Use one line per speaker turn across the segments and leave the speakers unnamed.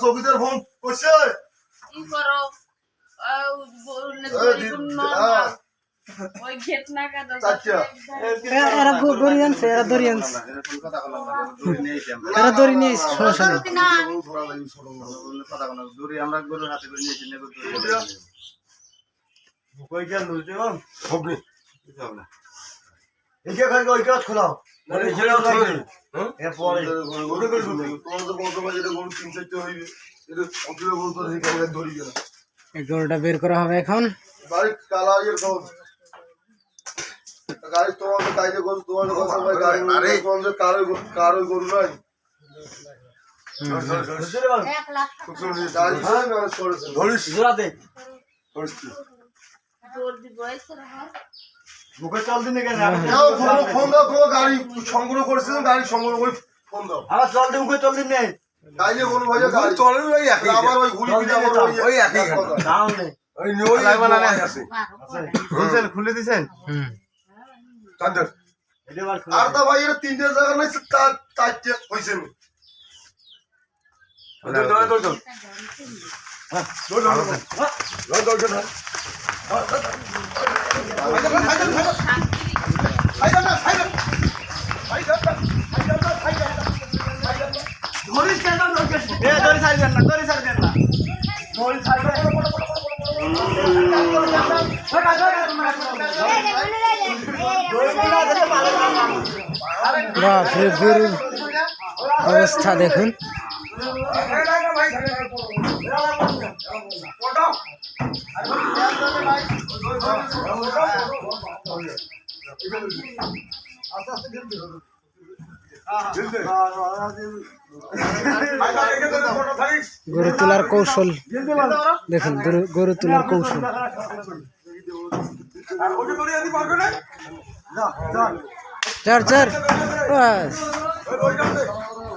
চৌকিদার ফোন করছে
কি করো
এরা দড়ি আনছে এরা দড়ি আনছে। এরা দড়ি নিয়ে সমস্যা নেই।
দড়ি আমরা গরুর হাতে করে নিয়েছি
কই গেল বুঝতে পারো হবে খাই ওই কাজ খোলাও মানে ছেড়ে খাই এরপরে ওরে করে শুনতে তোমার তো কত বাজে এটা গরু তিন চারটে হইবে এটা অন্তরে বলতো এই কাজে ধরি গেল
গরুটা বের করা হবে এখন।
বাড়ি কালা ইয়ে সব গাড়ি তোমার কাজে গরু তোমাদের কাছে গাড়ি আরে তোমাদের গরু নাই। সংগ্রহ সংগ্রহ করে ফোন দাও।
মুখে
ভাই গাড়ি।
চলে ওই
ওই
খুলে দিছেন
তাদের
আর দা ভাই এর তিনটে জায়গা নাই
তার তার যে হইছে ধরিস
কেন ধরিস ছাড়বেন না ধরিস ছাড়বেন না ধরিস ছাড়বেন না
বাপরে গরুর অবস্থা দেখুন। গরু তোলার কৌশল দেখুন গরু- গরু তোলার কৌশল। চার চার।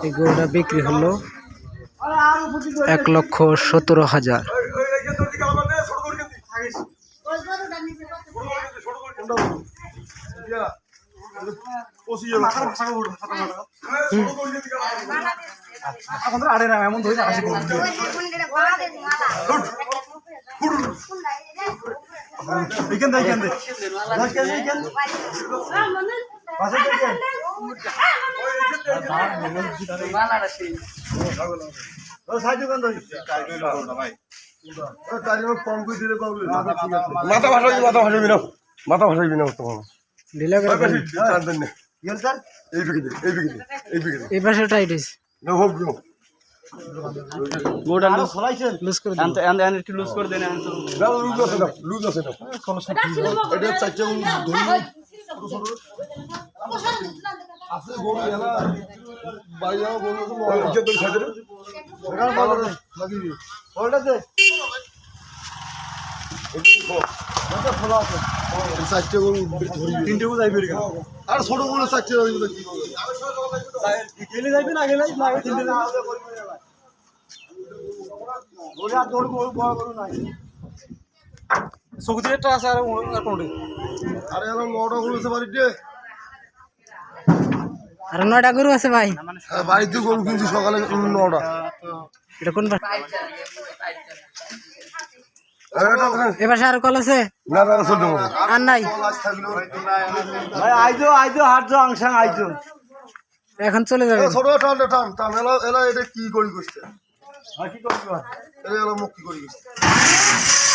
এই গরুটা বিক্রি হলো এক লক্ষ সতেরো হাজার।
আরে না এমন ধরে থেকে এখান
থেকে
মাথা ভাসাবি মাথা ভাসাবি না মাথা ভাসাবি না তোমার
ঢিলা করে
এই
পাশে টাইট আছে
নো হোপ নো
গোটা লুজ ছলাইছেন
লুজ করে
একটু লুজ করে দেন
আছে না
এটা
তিনটে গরু যাইবে
আর ছোট গরু চারটে যাইবে
গেলে যাইবে না গেলে না তিনটে গরু আর দৌড় গরু বড় গরু নাই একটা আছে আর কোনটি?
আরে এলা নটা গরু আছে বাড়িতে।
আর নয়টা গরু আছে ভাই?
হ্যাঁ, বাড়িতে গরু কিনছি সকালে নটা।
এটা কোন আর কল আছে?
না না না, চলতে হবে
আর নাই?
ভাই আইজো আইজো হাটজো আংসাং আইজো।
এখন চলে যাবে।
ছোট টান টান টান। এলা এলা এটা কি করি করছে?
আর কি
এলা মুখ কি করি করছে?